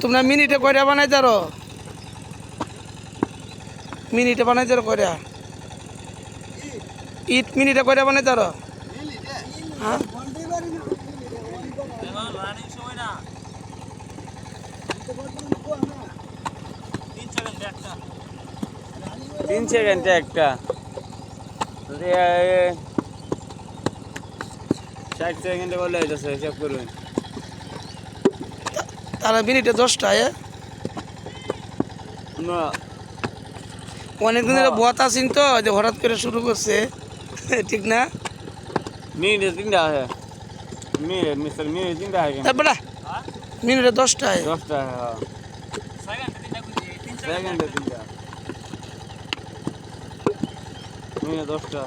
তোমরা মিনিটে কয়টা বানাই তারো মিনিটে বানাই তারো কয়টা ইট মিনিটে কয়টা বানাই তারো হ্যাঁ? তিন সেকেন্ডে একটা। ষাট সেকেন্ডে বলে হইতেছে, হিসাব করবেন। তারা মিনিটে দশটা এ। আমরা অনেকদিন ধরে বত আসিন তো যে হঠাৎ করে শুরু করছে ঠিক না? মিনিটে তিনটা আছে মিনিট মিস্টার মিনিট তিনটা আছে তারপরে মিনিটে দশটায়। দশটা হ্যাঁ। সেকেন্ডে তিনটা। মিনিটে দশটা